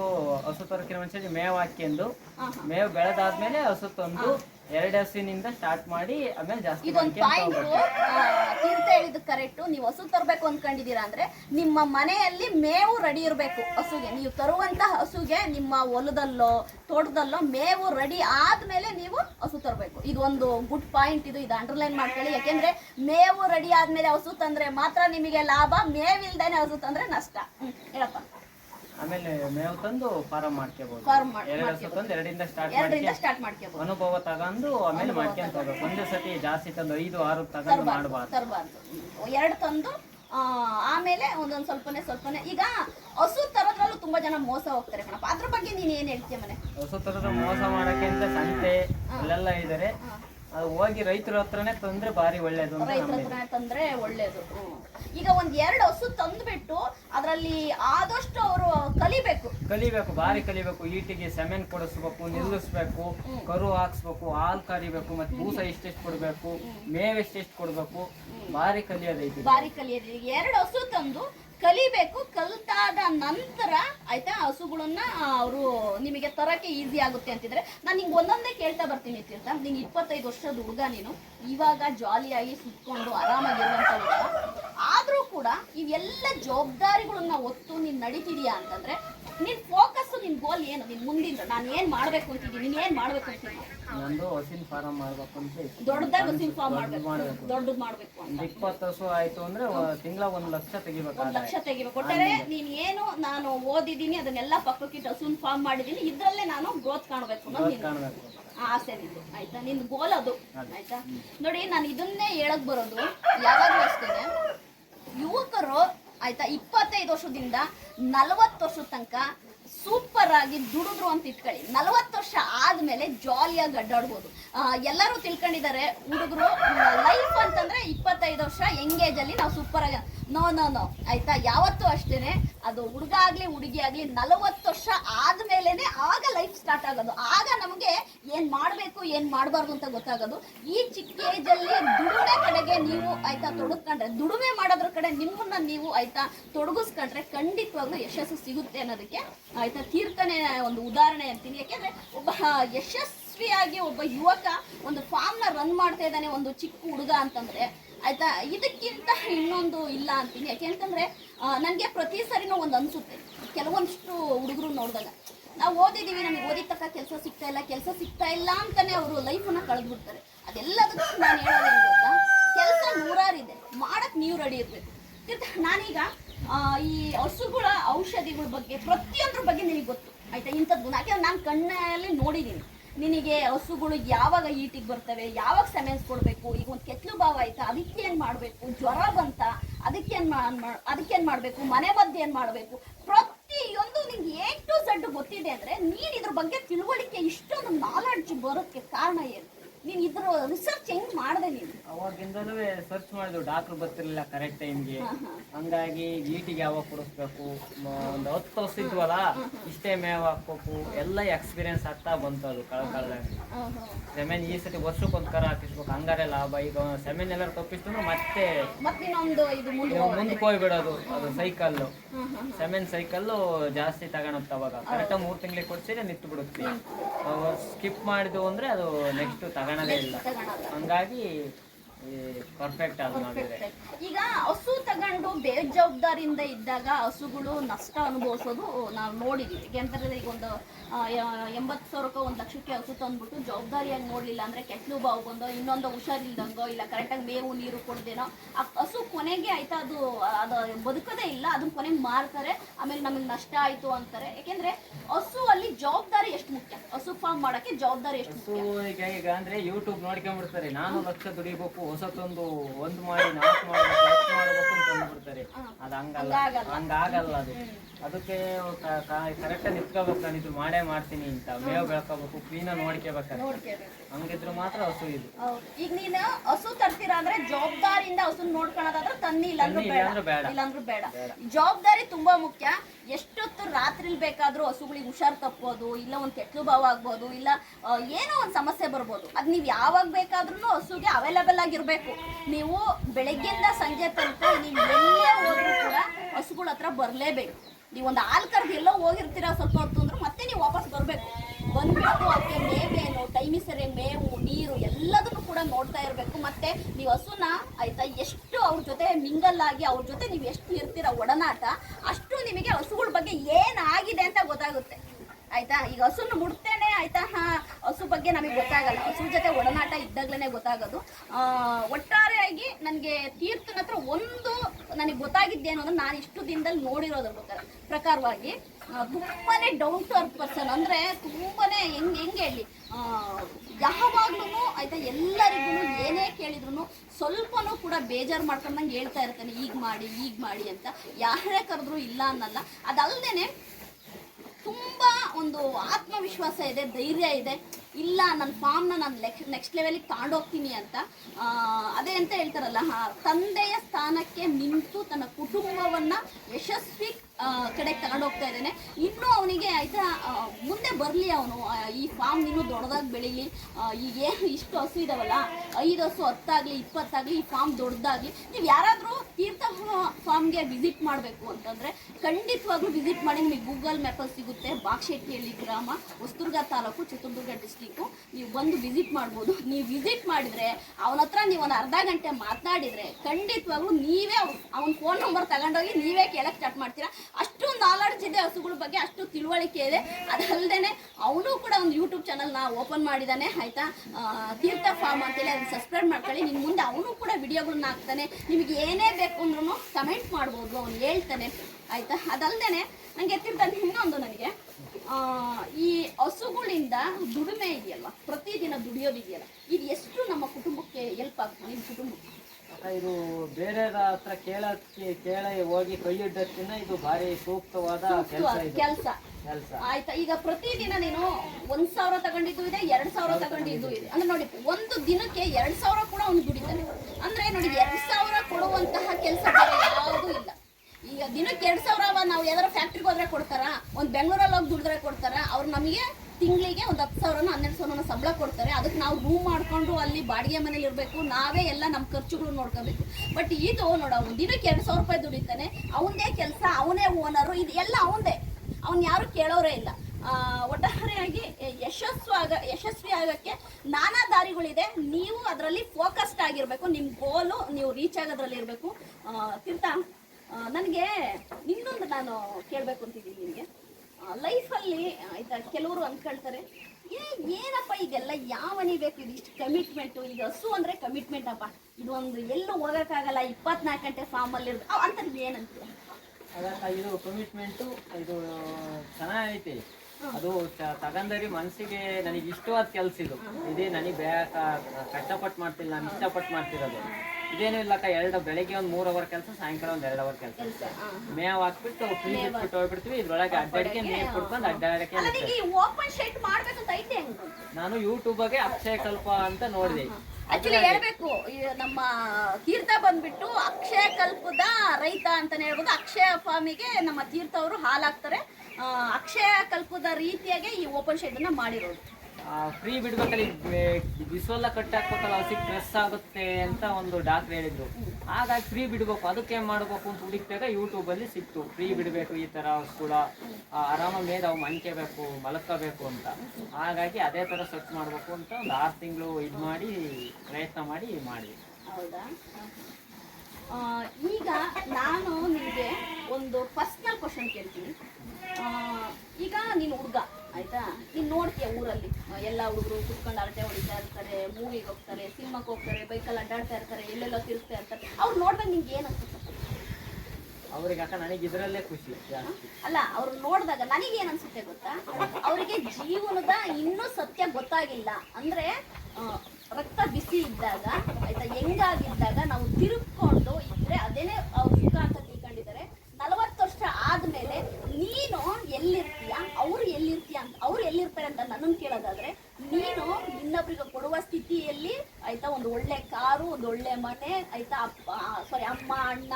ಹಸು ತರಕಿನ ಮುಂಚೆ ಮೇವು ಹಾಕ್ಯಂದು ಮೇವು ಬೆಳೆದಾದ್ಮೇಲೆ ಹಸು ತಂದು ಎರಡು ಹಸಿನಿಂದ ಸ್ಟಾರ್ಟ್ ಮಾಡಿ ಆಮೇಲೆ ಜಾಸ್ತಿ ಇದೊಂದು ಪಾಯಿಂಟ್. ತೀರ್ಥ ಹೇಳಿದ್ ಕರೆಕ್ಟ್ ನೀವು ಹಸು ತರಬೇಕು ಅನ್ಕೊಂಡಿದ್ದೀರಾ ಅಂದ್ರೆ ನಿಮ್ಮ ಮನೆಯಲ್ಲಿ ಮೇವು ರೆಡಿ ಇರಬೇಕು ಹಸುಗೆ. ನೀವು ತರುವಂತ ಹಸುಗೆ ನಿಮ್ಮ ಹೊಲದಲ್ಲೋ ತೋಟದಲ್ಲೋ ಮೇವು ರೆಡಿ ಆದ್ಮೇಲೆ ನೀವು ಹಸು ತರಬೇಕು. ಇದು ಒಂದು ಗುಡ್ ಪಾಯಿಂಟ್ ಇದು ಇದು ಅಂಡರ್ಲೈನ್ ಮಾಡ್ಕೊಳ್ಳಿ. ಯಾಕೆಂದ್ರೆ ಮೇವು ರೆಡಿ ಆದ್ಮೇಲೆ ಹಸು ತಂದ್ರೆ ಮಾತ್ರ ನಿಮಗೆ ಲಾಭ ಮೇವಿಲ್ದೇನೆ ಹಸು ತಂದ್ರೆ ನಷ್ಟ. ಹೇಳಪ್ಪ. ಆಮೇಲೆ ಮೇವು ತಂದು ಫಾರಂ ಮಾಡ್ಕೋಬಹುದು Farm ಮಾಡ್- ಎರಡು ಹಸು ತಂದು ಎರಡರಿಂದ ಸ್ಟಾರ್ಟ್ ಎರಡರಿಂದ ಮಾಡಿ ಸ್ಟಾರ್ಟ್ ಮಾಡ್ಕೋಬಹುದು ಅನುಭವ ತಗೊಂಡು ಆಮೇಲೆ ಮಾಡ್ಕೊಂತ ಹೋಗ್ಬೇಕು ಒಂದೇ ಸತಿ ಜಾಸ್ತಿ ತಂದು ಐದು ಆರು ತಗೊಂಡು ಮಾಡಬಾರ್ದು. ತರಬಾರ್ದು. ಎರಡು ತಂದು ಆ, ಆಮೇಲೆ ಒಂದೊಂದು ಸ್ವಲ್ಪನೇ ಸ್ವಲ್ಪನೇ. ಈಗ ಹಸು ತರೋದ್ರಲ್ಲೂ ತುಂಬಾ ಜನ ಮೋಸ ಹೋಗ್ತಾರೆ ಕಣಪ್ಪ. ಅದ್ರ ಬಗ್ಗೆ ನೀನ್ ಏನ್ ಹೇಳ್ತೀಯ ಮನೆ? ಹೊಸ ತರದ ಮೋಸ ಮಾಡಕ್ಕೆ ಅಂತ ಸಂತೆ ಅಲ್ಲೆಲ್ಲ ಇದಾರೆ. ಹೋಗಿ ರೈತರ ಹತ್ರನೇ ತಂದ್ರೆ ಬಾರಿ ಒಳ್ಳೇದು ಅಂತ ರೈತರ ತಂದ್ರೆ ಒಳ್ಳೇದು. ಹ್ಮ್. ಈಗ ಒಂದ್ ಎರಡು ಹಸು ತಂದ್ಬಿಟ್ಟು ಅದ್ರಲ್ಲಿ ಆದಷ್ಟು ಅವರು ಕಲಿಬೇಕು. ಕಲಿಬೇಕು ಬಾರಿ ಕಲಿಬೇಕು. ಈಟಿಗೆ ಸೆಮೆನ್ ಕೊಡಿಸ್ಬೇಕು ನಿಲ್ಲಿಸ್ಬೇಕು ಕರು ಹಾಕ್ಸ್ಬೇಕು ಹಾಲ್ ಕರಿಬೇಕು ಮತ್ತೆ ಬೂಸ ಎಷ್ಟೆಷ್ಟು ಕೊಡ್ಬೇಕು ಮೇವ್ ಎಷ್ಟೆಷ್ಟು ಕೊಡ್ಬೇಕು ಬಾರಿ ಕಲಿಯೋದೈತಿ. ಬಾರಿ ಕಲಿಯೋದು. ಈಗ ಎರಡು ಹಸು ತಂದು ಕಲಿಬೇಕು, ಕಲ್ತಾದ ನಂತರ ಆಯ್ತಾ, ಹಸುಗಳನ್ನ ಅವರು ನಿಮಗೆ ತರಕ್ಕೆ ಈಸಿ ಆಗುತ್ತೆ ಅಂತಿದ್ರೆ, ನಾನು ನಿಂಗೆ ಒಂದೊಂದೇ ಕೇಳ್ತಾ ಬರ್ತೀನಿ ತೀರ್ಥ. ನಿಂಗೆ ಇಪ್ಪತ್ತೈದು ವರ್ಷದ ಹುಡುಗ ನೀನು, ಇವಾಗ ಜಾಲಿಯಾಗಿ ಸುತ್ಕೊಂಡು ಆರಾಮಾಗಿರುವಂತ ಹುಡುಗ. ಆದ್ರೂ ಕೂಡ, ಇವೆಲ್ಲ ಜವಾಬ್ದಾರಿಗಳನ್ನ ಹೊತ್ತು ನೀನು ನಡೀತಿದೀಯಾ ಅಂತಂದ್ರೆ ನಿನ್ ಫೋಕಸ್ ನಿನ್ ಗೋಲ್ ಏನು? ನಿನ್ ಮುಂದಿನ ನಾನು ಏನ್ ಮಾಡ್ಬೇಕು ಅಂತಿದ್ದೀನಿ? ನೀನ್ ಏನ್ ಮಾಡ್ಬೇಕು ಅಂತಿದ್ದೀನಿ? ನಂದು ಹಸಿನ್ ಫಾರಂ ಮಾಡ್ಬೇಕು ಅಂತ ಇತ್ತು. ದೊಡ್ಡದಾಗಿ ಹಸಿನ ಫಾರ್ಮ್ ಮಾಡ್ಬೇಕು. ದೊಡ್ಡದ್ ಮಾಡ್ಬೇಕು ಅಂತ. ಒಂದ್ ಇಪ್ಪತ್ತು ಹಸು ಆಯ್ತು ಅಂದ್ರೆ ತಿಂಗಳ ಒಂದ್ ಲಕ್ಷ ಒಂದ್ ಲಕ್ಷ ತೆಗಿಬೇಕು. ಒಟ್ಟಾರೆ ನೀನ್ ಏನು ನಾನು ಓದಿದ್ದೀನಿ ಅದನ್ನೆಲ್ಲ ಪಕ್ಕಕ್ಕಿಟ್ಟು ಹಸುನ್ ಫಾರ್ಮ್ ಮಾಡಿದೀನಿ ಇದ್ರಲ್ಲೇ ನಾನು ಗ್ರೋತ್ ಕಾಣಬೇಕು ಅನ್ನೋದು ನಿನ್ ಕಾಣ್ಬೇಕು. ಆಸೆ ನಿಂದು. ಆಯ್ತಾ? ನಿನ್ ಗೋಲ್ ಅದು. ಆಯ್ತಾ? ನೋಡಿ ನಾನು ಇದನ್ನೇ ಹೇಳಕ್ ಬರೋದು ಯಾವಾಗಲೂ ಅಷ್ಟೇನೆ. ಯುವಕರು ಆಯ್ತಾ, ಇಪ್ಪತ್ತೈದು ವರ್ಷದಿಂದ ನಲವತ್ತು ವರ್ಷದ ತನಕ ಸೂಪರ್ ಆಗಿ ದುಡಿದ್ರು ಅಂತ ಇಟ್ಕೊಳ್ಳಿ. ನಲವತ್ತು ವರ್ಷ ಆದ್ಮೇಲೆ ಜಾಲಿಯಾಗಿ ಅಡ್ಡಾಡ್ಬೋದು. ಎಲ್ಲರೂ ತಿಳ್ಕೊಂಡಿದ್ದಾರೆ, ಹುಡುಗರು ಲೈಫ್ ಅಂತಂದ್ರೆ ಇಪ್ಪತ್ತೈದು ವರ್ಷ ಎಂಗೇಜ್ ಅಲ್ಲಿ ನಾವು ಸೂಪರ್ ಆಗಿ ನೋ ನೋ ನೋ ಆಯ್ತಾ? ಯಾವತ್ತೂ ಅಷ್ಟೇನೆ. ಅದು ಹುಡುಗ ಆಗ್ಲಿ, ಹುಡುಗಿ ಆಗ್ಲಿ, ನಲವತ್ತು ವರ್ಷ ಆದ್ಮೇಲೆನೆ ಆಗ ಲೈಫ್ ಸ್ಟಾರ್ಟ್ ಆಗೋದು. ಆಗ ನಮಗೆ ಏನ್ ಮಾಡ್ಬೇಕು, ಏನ್ ಮಾಡಬಾರ್ದು ಅಂತ ಗೊತ್ತಾಗೋದು. ಈ ಚಿಕ್ಕ ಏಜ್ ಅಲ್ಲಿ ದುಡಿಮೆ ಕಡೆಗೆ ನೀವು ಆಯ್ತಾ ತೊಡಗಿಸ್ಕೊಂಡ್ರೆ ದುಡಿಮೆ ಮಾಡೋದ್ರ ಕಡೆ ನಿಮ್ಮನ್ನ ನೀವು ಆಯ್ತಾ ತೊಡಗಿಸ್ಕೊಂಡ್ರೆ ಖಂಡಿತವಾಗ್ಲೂ ಯಶಸ್ಸು ಸಿಗುತ್ತೆ ಅನ್ನೋದಕ್ಕೆ ಆಯ್ತಾ ತೀರ್ಥನೆ ಒಂದು ಉದಾಹರಣೆ ಅಂತೀನಿ. ಯಾಕೆಂದ್ರೆ ಒಬ್ಬ ಯಶಸ್ವಿಯಾಗಿ ಒಬ್ಬ ಯುವಕ ಒಂದು ಫಾರ್ಮ್ನ ರನ್ ಮಾಡ್ತಾ ಇದ್ದಾನೆ, ಒಂದು ಚಿಕ್ಕ ಹುಡುಗ ಅಂತಂದ್ರೆ. ಆಯ್ತಾ? ಇದಕ್ಕಿಂತ ಇನ್ನೊಂದು ಇಲ್ಲ ಅಂತೀನಿ. ಯಾಕೆ ಅಂತಂದ್ರೆ ನನಗೆ ಪ್ರತಿ ಸರಿನೂ ಒಂದು ಅನ್ಸುತ್ತೆ. ಕೆಲವೊಂದಿಷ್ಟು ಹುಡುಗರು ನೋಡಿದಾಗ. ನಾವು ಓದಿದ್ದೀವಿ ನಮಗೆ ಓದಿದ ತಕ್ಕ ಕೆಲಸ ಸಿಗ್ತಾ ಇಲ್ಲ, ಕೆಲಸ ಸಿಗ್ತಾ ಇಲ್ಲ ಅಂತಲೇ ಅವರು ಲೈಫನ್ನು ಕಳೆದ್ಬಿಡ್ತಾರೆ. ಅದೆಲ್ಲದಕ್ಕೂ ನಾನು ಹೇಳೋದೇನು ಗೊತ್ತಾ? ಕೆಲಸ ನೂರಾರಿದೆ. ಮಾಡಕ್ ನೀವು ರೆಡಿ ಇರಬೇಕು. ನಾನೀಗ ಈ ಹಸುಗಳ ಔಷಧಿಗಳ ಬಗ್ಗೆ ಪ್ರತಿಯೊಂದ್ರ ಬಗ್ಗೆ ನಿನಗೆ ಗೊತ್ತು. ಆಯಿತಾ? ಇಂಥದ್ದು. ಯಾಕೆಂದ್ರೆ ನಾನು ಕಣ್ಣಲ್ಲಿ ನೋಡಿದ್ದೀನಿ ನಿನಗೆ ಹಸುಗಳು ಯಾವಾಗ ಈಟಿಗೆ ಬರ್ತವೆ, ಯಾವಾಗ ಸೆಮೆನ್ಸ್ ಕೊಡಬೇಕು, ಈಗ ಒಂದು ಕೆತ್ತಲು ಭಾವ ಆಯ್ತಾ, ಅದಕ್ಕೆ ಏನು ಮಾಡಬೇಕು? ಜ್ವರ ಬಂತ ಅದಕ್ಕೇನು ಅದಕ್ಕೇನು ಮಾಡಬೇಕು? ಮನೆ ಮದ್ದು ಏನು ಮಾಡಬೇಕು? ಪ್ರತಿಯೊಂದು ನಿಂಗೆ ಟು ಝಡ್ ಗೊತ್ತಿದೆ ಅಂದರೆ ನೀನು ಇದ್ರ ಬಗ್ಗೆ ತಿಳುವಳಿಕೆ ಇಷ್ಟೊಂದು ನಾಲೆಡ್ಜ್ ಬರೋಕ್ಕೆ ಕಾರಣ ಏನು? ನೀನು ಇದ್ರ ರಿಸರ್ಚ್ ಹೆಂಗ್ ಮಾಡಿದೆ ನೀನು? ಅವಾಗಿಂದಲೂ ಸರ್ಚ್ ಮಾಡಿದ್ವು ಡಾಕ್ಟರ್ ಬರ್ತಿರ್ಲಿಲ್ಲ ಕರೆಕ್ಟ್ ಟೈಮ್ಗೆ ಹಂಗಾಗಿ ಈಟಿಗೆ ಯಾವಾಗ ಕೊಡಿಸ್ಬೇಕು? ಒಂದು ಹತ್ತು ವರ್ಷ ಇದ್ವಲ್ಲ ಇಷ್ಟೇ ಮೇವು ಹಾಕ್ಬೇಕು. ಎಲ್ಲ ಎಕ್ಸ್ಪೀರಿಯನ್ಸ್ ಆಗ್ತಾ ಬಂತು ಅದು ಕಳ ಕಳೆದಾಗ. ಸೆಮೆನ್ ಈ ಸತಿ ವರ್ಷಕ್ಕೊಂದು ಕರ ಹಾಕಿಸ್ಬೇಕು. ಹಂಗಾರೆ ಲಾಭ. ಈಗ ಸೆಮೆನ್ ಎಲ್ಲರೂ ತಪ್ಪಿಸ್ತು ಮತ್ತೆ ಮುಂದಕ್ಕೆ ಹೋಗ್ಬಿಡೋದು ಅದು ಸೈಕಲ್ ಸೆಮೆನ್ ಸೈಕಲ್ ಜಾಸ್ತಿ ತಗೊಳತ್ತೆ ಅವಾಗ ಕರೆಕ್ಟಾಗಿ ಮೂರು ತಿಂಗಳಿಗೆ ಕೊಡ್ಸಿದ್ರೆ ನಿಂತು ಬಿಡುತ್ತೆ ಸ್ಕಿಪ್ ಮಾಡಿದ್ವು ಅಂದ್ರೆ ಅದು ನೆಕ್ಸ್ಟ್ ತಗೊಳೋದೇ ಇಲ್ಲ. ಹಂಗಾಗಿ ಪರ್ಫೆಕ್ಟ್ ಅದು ಮಾಡಿದ್ರೆ ಈಗ ಹಸು ತಗೊಂಡು ಬೇಜವಾಬ್ದಾರಿಯಿಂದ ಇದ್ದಾಗ ಹಸುಗಳು ನಷ್ಟ ಅನುಭವಿಸೋದು ನಾವು ನೋಡಿದೀವಿ. ಯಾಕೆಂತಂದ್ರೆ ಈಗ ಒಂದು ಎಂಬತ್ತು ಸಾವಿರಕ್ಕೆ ಒಂದು ಲಕ್ಷಕ್ಕೆ ಹಸು ತಂದ್ಬಿಟ್ಟು ಜವಾಬ್ದಾರಿಯಾಗಿ ನೋಡಲಿಲ್ಲ ಅಂದ್ರೆ ಕೆಟ್ಟಲು ಬಾವು ಬಂದೋ ಇನ್ನೊಂದು ಹುಷಾರಿಲ್ದಂಗೋ ಇಲ್ಲ ಕರೆಕ್ಟಾಗಿ ಮೇವು ನೀರು ಕೊಡ್ದೇನೋ ಆ ಹಸು ಕೊನೆಗೆ ಆಯ್ತಾ ಅದು ಅದು ಬದುಕೋದೇ ಇಲ್ಲ ಅದನ್ನ ಕೊನೆಗೆ ಮಾರ್ತಾರೆ ಆಮೇಲೆ ನಮಗೆ ನಷ್ಟ ಆಯ್ತು ಅಂತಾರೆ. ಯಾಕೆಂದ್ರೆ ಹಸು ಅಲ್ಲಿ ಜವಾಬ್ದಾರಿ ಎಷ್ಟು ಮುಖ್ಯ? ಹಸು ಫಾರ್ಮ್ ಮಾಡಕ್ಕೆ ಜವಾಬ್ದಾರಿ ಎಷ್ಟು ಮುಖ್ಯ? ಈಗ ಈಗ ಅಂದ್ರೆ ಯೂಟ್ಯೂಬ್ ನೋಡ್ಕೊಂಡ್ಬಿಡ್ತಾರೆ ನಾನು ಲಕ್ಷ ದುಡಿಬೇಕು ಹೊಸತೊಂದು ಒಂದು ಮಾಡಿ ನಾಲ್ಕು ಮಾಡಿ ಹತ್ತು ಮಾಡಬೇಕು ಅಂತ ಅಂದ್ಬಿಡ್ತಾರೆ. ಅದು ಹಂಗಲ್ಲ. ಹಂಗಾಗಲ್ಲ. ಅದು. ಅದಕ್ಕೆ ಕರೆಕ್ಟಾಗಿ ನಿಂತ್ಕೋಬೇಕು ನಾನು. ಇದು ಮಾಡೇ ಮಾಡ್ತೀನಿ ಅಂತ. ಮೇವು ಬೆಳ್ಕೋಬೇಕು ಕ್ಲೀನಾಗಿ ನೋಡ್ಕೋಬೇಕು. ಹಂಗಿದ್ರು ಮಾತ್ರ ಹಸು ಇದು. ಈಗ ನೀನು ಹಸು ತರ್ತೀರಾ ಅಂದ್ರೆ ಜವಾಬ್ದಾರಿಯಿಂದ ಹಸು ನೋಡ್ಕೊಳೋದಾದ್ರೆ ತನ್ನಿ ಇಲ್ಲಾಂದ್ರೂ ಬೇಡ. ಇಲ್ಲಾಂದ್ರೂ ಬೇಡ. ಬೇಡ. ಜವಾಬ್ದಾರಿ ತುಂಬಾ ಮುಖ್ಯ. ಎಷ್ಟೊತ್ತು ರಾತ್ರಿಲಿ ಬೇಕಾದ್ರೂ ಹಸುಗಳಿಗೆ ಹುಷಾರ್ ತಪ್ಪೋದು ಇಲ್ಲ ಒಂದು ಕೆಟ್ಲು ಭಾವ ಆಗ್ಬೋದು ಇಲ್ಲ ಏನೋ ಒಂದು ಸಮಸ್ಯೆ ಬರ್ಬೋದು. ಅದ್ ನೀವು ಯಾವಾಗ ಬೇಕಾದ್ರೂ ಹಸುಗೆ ಅವೈಲೇಬಲ್ ಆಗಿರ್ಬೇಕು. ನೀವು ಬೆಳಗ್ಗೆಯಿಂದ ಸಂಜೆ ತನಕ ನೀವು ಎಲ್ಲೇ ಹೋದ್ರೂ ಕೂಡ ಹಸುಗಳ ಹತ್ರ ಬರಲೇಬೇಕು. ನೀವು ಒಂದು ಹಾಲು ಕರೆದು ಎಲ್ಲೋ ಹೋಗಿರ್ತೀರಾ ಸ್ವಲ್ಪ ಹೊತ್ತು ಅಂದ್ರೆ ಮತ್ತೆ ನೀವು ವಾಪಸ್ ಬರಬೇಕು. ಬಂದ್ಬಿಟ್ಟು ಅದಕ್ಕೆ ಮೇವೇನು ಟೈಮಿ ಸರಿ ಮೇವು, ನೀರು ಎಲ್ಲದನ್ನು ಕೂಡ ನೋಡ್ತಾ ಇರಬೇಕು. ಮತ್ತೆ ನೀವು ಹಸುನ, ಆಯ್ತಾ, ಎಷ್ಟು ಅವ್ರ ಜೊತೆ ಮಿಂಗಲ್ ಆಗಿ ಅವ್ರ ಜೊತೆ ನೀವು ಎಷ್ಟು ಇರ್ತೀರ ಒಡನಾಟ, ಅಷ್ಟು ನಿಮಗೆ ಹಸುಗಳ ಬಗ್ಗೆ ಏನಾಗಿದೆ ಅಂತ ಗೊತ್ತಾಗುತ್ತೆ. ಆಯ್ತಾ? ಈಗ ಹಸುನ ಮುಡ್ತೇನೆ ಆಯ್ತಾ? ಹಾ, ಹಸು ಬಗ್ಗೆ ನಮಗೆ ಗೊತ್ತಾಗಲ್ಲ. ಹಸು ಜೊತೆ ಒಡನಾಟ ಇದ್ದಾಗ್ಲೇ ಗೊತ್ತಾಗೋದು. ಒಟ್ಟಾರೆಯಾಗಿ ನನಗೆ ತೀರ್ಥನ ಹತ್ರ ಒಂದು ನನಗೆ ಗೊತ್ತಾಗಿದ್ದೇನು ಅಂದ್ರೆ ನಾನು ಇಷ್ಟು ದಿನದಲ್ಲಿ ನೋಡಿರೋದ್ರ ಪ್ರಕಾರ. ಪ್ರಕಾರವಾಗಿ ತುಂಬಾನೇ ಡೌನ್ ಟು ಅರ್ತ್ ಪರ್ಸನ್ ಅಂದರೆ ತುಂಬಾನೇ ಹೆಂಗೆ ಹೆಂಗೆ ಹೇಳಿ? ಯಾವಾಗ್ಲೂ ಆಯ್ತಾ ಎಲ್ಲರಿಗೂ ಏನೇ ಕೇಳಿದ್ರು ಸ್ವಲ್ಪನೂ ಕೂಡ ಬೇಜಾರು ಮಾಡ್ಕೊಂಡಂಗೆ ಹೇಳ್ತಾ ಇರ್ತಾನೆ. ಈಗ ಮಾಡಿ ಈಗ ಮಾಡಿ ಅಂತ. ಯಾರೇ ಕರೆದ್ರು ಇಲ್ಲ ಅನ್ನಲ್ಲ. ಅದಲ್ದೇನೆ ತುಂಬ ಒಂದು ಆತ್ಮವಿಶ್ವಾಸ ಇದೆ, ಧೈರ್ಯ ಇದೆ. ಇಲ್ಲ ನನ್ನ ಫಾರ್ಮ್ನ ನಾನು ಲೆಕ್ ನೆಕ್ಸ್ಟ್ ಲೆವೆಲಿಗೆ ತಗೊಂಡೋಗ್ತೀನಿ ಅಂತ. ಅದೇ ಅಂತ ಹೇಳ್ತಾರಲ್ಲ ತಂದೆಯ ಸ್ಥಾನಕ್ಕೆ ನಿಂತು ತನ್ನ ಕುಟುಂಬವನ್ನು ಯಶಸ್ವಿ ಆ, ತಗೊಂಡು ಹೋಗ್ತಾ ಇದ್ದಾನೆ. ಇನ್ನೂ ಅವನಿಗೆ ಆಯ್ತಾ ಮುಂದೆ ಬರಲಿ ಅವನು. ಈ ಫಾರ್ಮ್ ಇನ್ನೂ ದೊಡ್ಡದಾಗಿ ಬೆಳೀಲಿ. ಈಗ ಏನು ಇಷ್ಟು ಹಸು ಇದಾವಲ್ಲ ಐದು ಹಸು ಹತ್ತಾಗಲಿ ಇಪ್ಪತ್ತಾಗಲಿ ಈ ಫಾರ್ಮ್ ದೊಡ್ಡದಾಗಲಿ ನೀವು ಯಾರಾದರೂ ತೀರ್ಥ ಫಾರ್ಮ್ಗೆ ವಿಸಿಟ್ ಮಾಡಬೇಕು ಅಂತಂದರೆ ಖಂಡಿತವಾಗ್ಲೂ ವಿಸಿಟ್ ಮಾಡಿ ನಿಮಗೆ ಗೂಗಲ್ ಮ್ಯಾಪಲ್ಲಿ ಸಿಗುತ್ತೆ. ಬಾಕ್ಷೆಟ್ಟಿಹಳ್ಳಿ ಗ್ರಾಮ ಹೊಸದುರ್ಗ ತಾಲೂಕು ಚಿತ್ರದುರ್ಗ ಡಿಸ್ಟಿಕ್ಕು ನೀವು ಬಂದು ವಿಸಿಟ್ ಮಾಡ್ಬೋದು. ನೀವು ವಿಸಿಟ್ ಮಾಡಿದರೆ ಅವನ ಹತ್ರ ನೀವು ಒಂದು ಅರ್ಧ ಗಂಟೆ ಮಾತನಾಡಿದರೆ ಖಂಡಿತವಾಗ್ಲೂ ನೀವೇ ಅವನ ಫೋನ್ ನಂಬರ್ ತಗೊಂಡೋಗಿ ನೀವೇ ಕೇಳಕ್ಕೆ ಸ್ಟಾರ್ಟ್ ಮಾಡ್ತೀರಾ. ಅಷ್ಟು ನಾಲೆಡ್ಜ್ ಇದೆ ಹಸುಗಳ ಬಗ್ಗೆ ಅಷ್ಟು ತಿಳುವಳಿಕೆ ಇದೆ. ಅದಲ್ಲದೆ ಅವನು ಕೂಡ ಒಂದು ಯೂಟ್ಯೂಬ್ ಚಾನಲ್ನ ಓಪನ್ ಮಾಡಿದ್ದಾನೆ ಆಯಿತಾ? ತೀರ್ಥ ಫಾರ್ಮ್ ಅಂತೇಳಿ ಅದನ್ನ ಸಬ್ಸ್ಕ್ರೈಬ್ ಮಾಡ್ಕೊಳ್ಳಿ. ನಿಮ್ಮ ಮುಂದೆ ಅವನು ಕೂಡ ವಿಡಿಯೋಗಳನ್ನ ಹಾಕ್ತಾನೆ. ನಿಮಗೆ ಏನೇ ಬೇಕು ಅಂದ್ರೂ ಕಮೆಂಟ್ ಮಾಡ್ಬೋದು, ಅವ್ನು ಹೇಳ್ತಾನೆ. ಆಯಿತಾ? ಅದಲ್ಲದೆ ನನಗೆ ತೀರ್ಥದಲ್ಲಿ ಇನ್ನೊಂದು ನನಗೆ. ಈ ಹಸುಗಳಿಂದ ದುಡಿಮೆ ಇದೆಯಲ್ವ? ಪ್ರತಿದಿನ ದುಡಿಯೋದಿದೆಯಲ್ಲ. ಇದು ಎಷ್ಟು ನಮ್ಮ ಕುಟುಂಬಕ್ಕೆ ಹೆಲ್ಪ್ ಆಗ್ತದೆ, ನಿಮ್ಮ ಕುಟುಂಬಕ್ಕೆ? ಇದು ಬೇರೆಯವರ ಹತ್ರ ಕೇಳಕ್ಕೆ ಕೇಳ ಹೋಗಿ ಕೈ ಇದು ಭಾರಿ ಸೂಕ್ತವಾದ ಕೆಲಸ ಕೆಲಸ. ಆಯ್ತಾ? ಈಗ ಪ್ರತಿದಿನ ನೀನು ಒಂದ್ ಸಾವಿರ ತಗೊಂಡಿದ್ದು ಇದೆ ಎರಡ್ ಸಾವಿರ ತಗೊಂಡಿದ್ದು ಇದೆ. ಅಂದ್ರೆ ನೋಡಿ ಒಂದು ದಿನಕ್ಕೆ ಎರಡ್ ಸಾವಿರ ಕೂಡ ಅವ್ನು ದುಡಿತಾನೆ. ಅಂದ್ರೆ ನೋಡಿ ಎರಡ್ ಸಾವಿರ ಕೊಡುವಂತಹ ಕೆಲಸ ಯಾವುದೂ ಇಲ್ಲ. ಈಗ ದಿನಕ್ಕೆ ಎರಡ್ ಸಾವಿರ ನಾವು ಯಾವ್ದಾರ ಫ್ಯಾಕ್ಟ್ರಿಗೆ ಹೋದ್ರೆ ಕೊಡ್ತಾರ? ಒಂದ್ ಬೆಂಗಳೂರಲ್ಲಿ ಹೋಗಿ ದುಡಿದ್ರೆ ಕೊಡ್ತಾರ? ಅವ್ರು ನಮಗೆ ತಿಂಗಳಿಗೆ ಒಂದು ಹತ್ತು ಸಾವಿರನ, ಹನ್ನೆರಡು ಸಾವಿರನ ಸಂಬಳ ಕೊಡ್ತಾರೆ. ಅದಕ್ಕೆ ನಾವು ರೂಮ್ ಮಾಡಿಕೊಂಡು ಅಲ್ಲಿ ಬಾಡಿಗೆ ಮನೇಲಿ ಇರಬೇಕು. ನಾವೇ ಎಲ್ಲ ನಮ್ಮ ಖರ್ಚುಗಳು ನೋಡ್ಕೋಬೇಕು. ಬಟ್ ಇದು ನೋಡ ಅವ್ನು ದಿನಕ್ಕೆ ಎರಡು ಸಾವಿರ ರೂಪಾಯಿ ದುಡಿತಾನೆ. ಅವನದೇ ಕೆಲಸ, ಅವನೇ ಓನರು ಇದು ಎಲ್ಲ ಅವನದೇ ಅವ್ನು ಯಾರು ಕೇಳೋರೇ ಇಲ್ಲ. ಒಟ್ಟಾರೆಯಾಗಿ ಯಶಸ್ವ ಯಶಸ್ವಿ ಆಗೋಕ್ಕೆ ನಾನಾ ದಾರಿಗಳಿದೆ. ನೀವು ಅದರಲ್ಲಿ ಫೋಕಸ್ಡ್ ಆಗಿರಬೇಕು. ನಿಮ್ಮ ಗೋಲು ನೀವು ರೀಚ್ ಆಗೋದ್ರಲ್ಲಿ ಇರಬೇಕು. ತೀರ್ಥ ನನಗೆ ಇನ್ನೊಂದು ನಾನು ಕೇಳಬೇಕು ಅಂತಿದ್ದೀನಿ ನಿಮಗೆ ಲೈಫಲ್ಲಿ ಆಯ್ತಾ ಕೆಲವರು ಅಂದ್ಕೊಳ್ತಾರೆ ಏ ಏನಪ್ಪ ಇದೆಲ್ಲ ಯಾವನಿ ಬೇಕು ಇದು ಇಷ್ಟು ಕಮಿಟ್ಮೆಂಟು ಈಗ ಹಸು ಅಂದರೆ ಕಮಿಟ್ಮೆಂಟ್ ಅಪ್ಪ. ಇದೊಂದು ಎಲ್ಲೂ ಹೋಗೋಕ್ಕಾಗಲ್ಲ ಇಪ್ಪತ್ನಾಲ್ಕು ಗಂಟೆ ಫಾರ್ಮಲ್ಲಿ ಇರೋದು. ಅಂತ ಏನಂತೆ? ಇದು ಕಮಿಟ್ಮೆಂಟು ಇದು ಚೆನ್ನಾಗೈತೆ. ಅದು ತಗಂದರಿ ಮನಸ್ಸಿಗೆ ನನಗೆ ಇಷ್ಟವಾದ ಕೆಲಸ ಇದು. ಇದೇ ನನಗೆ ಬೇಕ ಕಷ್ಟಪಟ್ಟು ಮಾಡ್ತಿಲ್ಲ ನಾನು ಇಷ್ಟಪಟ್ಟು ಮಾಡ್ತಿರೋದು. ಇದೇನು ಇಲ್ಲಕ್ಕ ಎರಡು ಬೆಳಿಗ್ಗೆ ಒಂದು ಮೂರು ಅವರ್ ಕೆಲಸ ಸಾಯಂಕಾಲ ಒಂದು ಎರಡು ಅವರ್ ಕೆಲಸ. ಮೇವ್ ಹಾಕ್ಬಿಟ್ಟು ಫ್ರೀ ಬಿಟ್ಬಿಟ್ಟು ಹೋಗ್ಬಿಡ್ತೀವಿ ಇದ್ರೊಳಗೆ ಅಡ್ಡಾಡಿಕೆ ನೀರು ಕುಡ್ಕೊಂಡು ಅಡ್ಡಾಡಕ್ಕೆ ನಾನು ಯೂಟ್ಯೂಬಾಗೆ ಅಕ್ಷಯ ಕಲ್ಪ ಅಂತ ನೋಡಿದೆ. ಆಕ್ಚುಲಿ ಹೇಳ್ಬೇಕು ನಮ್ಮ ತೀರ್ಥ ಬಂದ್ಬಿಟ್ಟು ಅಕ್ಷಯ ಕಲ್ಪದ ರೈತ ಅಂತಾನೆ ಹೇಳ್ಬೋದು. ಅಕ್ಷಯ ಫಾರ್ಮಿಗೆ ನಮ್ಮ ತೀರ್ಥ ಅವರು ಹಾಲಾಗ್ತಾರೆ. ಅಕ್ಷಯ ಕಲ್ಪದ ರೀತಿಯಾಗೆ ಈ ಓಪನ್ ಶೆಡ್ ಅನ್ನ ಮಾಡಿರೋದು. ಫ್ರೀ ಬಿಡ್ಬೇಕಲ್ಲಿ ಬಿಸೋಲ್ಲ ಕಟ್ಟಿ ಹಾಕ್ಬೇಕಲ್ಲ, ಹಸಿ ಪ್ರೆಸ್ ಆಗುತ್ತೆ ಅಂತ ಒಂದು ಡಾಕ್ಟ್ರ್ ಹೇಳಿದ್ರು. ಹಾಗಾಗಿ ಫ್ರೀ ಬಿಡ್ಬೇಕು, ಅದಕ್ಕೆ ಮಾಡಬೇಕು ಅಂತ ಹುಡುಕ್ತಾಗ ಯೂಟ್ಯೂಬಲ್ಲಿ ಸಿಕ್ತು. ಫ್ರೀ ಬಿಡಬೇಕು, ಈ ತರ ಕೂಡ ಆರಾಮ ಮೇಲೆ ಅವು ಮನ್ಕೋಬೇಕು, ಮಲ್ಕೋಬೇಕು ಅಂತ. ಹಾಗಾಗಿ ಅದೇ ತರ ಸರ್ಚ್ ಮಾಡಬೇಕು ಅಂತ ಒಂದು ಆರು ತಿಂಗಳು ಇದು ಮಾಡಿ, ಪ್ರಯತ್ನ ಮಾಡಿ ಮಾಡಿ ಹೌದಾ? ಈಗ ನಾನು ನಿಮಗೆ ಒಂದು ಪರ್ಸ್ನಲ್ ಕ್ವಶನ್ ಕೇಳ್ತೀನಿ. ಈಗ ನೀನು ಹುಡುಗ, ಆಯ್ತಾ? ನೀನು ನೋಡ್ತೀಯ ಊರಲ್ಲಿ? ಎಲ್ಲ ಹುಡುಗರು ಕುತ್ಕೊಂಡು ಅರಟೆ ಹೊಡಿತಾ ಇರ್ತಾರೆ ಮೂವಿಗೆ ಹೋಗ್ತಾರೆ ಸಿನಿಮಾಕ್ ಹೋಗ್ತಾರೆ ಬೈಕಲ್ಲಿ ಅಡ್ಡಾಡ್ತಾ ಇರ್ತಾರೆ ಎಲ್ಲೆಲ್ಲೋ ತಿರುಗ್ತಾ ಇರ್ತಾರೆ. ಅವ್ರು ನೋಡ್ದಾಗ ನಿಂಗೆ ಏನು ಅನ್ಸುತ್ತೆ? ಅವ್ರಿಗೆ ಅಕ್ಕ ನನಗೆ ಇದರಲ್ಲೇ ಖುಷಿ ಅಲ್ಲ ಅವ್ರು ನೋಡಿದಾಗ ನನಗೆ ಏನ್ ಅನ್ಸುತ್ತೆ ಗೊತ್ತಾ? ಅವರಿಗೆ ಜೀವನದ ಇನ್ನೂ ಸತ್ಯ ಗೊತ್ತಾಗಿಲ್ಲ. ಅಂದ್ರೆ ರಕ್ತ ಬಿಸಿ ಇದ್ದಾಗ ಆಯ್ತಾ ಹೆಂಗಾಗಿದ್ದಾಗ ನಾವು ತಿರುಗ್ಕೊಂಡು ಇದ್ರೆ ಅದೇನೆ ಅವ್ರ ಸುಖ ನನ್ನನ್ನು ಕೇಳೋದಾದ್ರೆ, ನೀನು ಇನ್ನೊಬ್ರಿಗೆ ಕೊಡುವ ಸ್ಥಿತಿಯಲ್ಲಿ ಆಯ್ತಾ ಒಂದು ಒಳ್ಳೆ ಕಾರು, ಒಂದು ಒಳ್ಳೆ ಮನೆ, ಆಯ್ತಾ ಅಪ್ಪ ಸಾರಿ ಅಮ್ಮ, ಅಣ್ಣ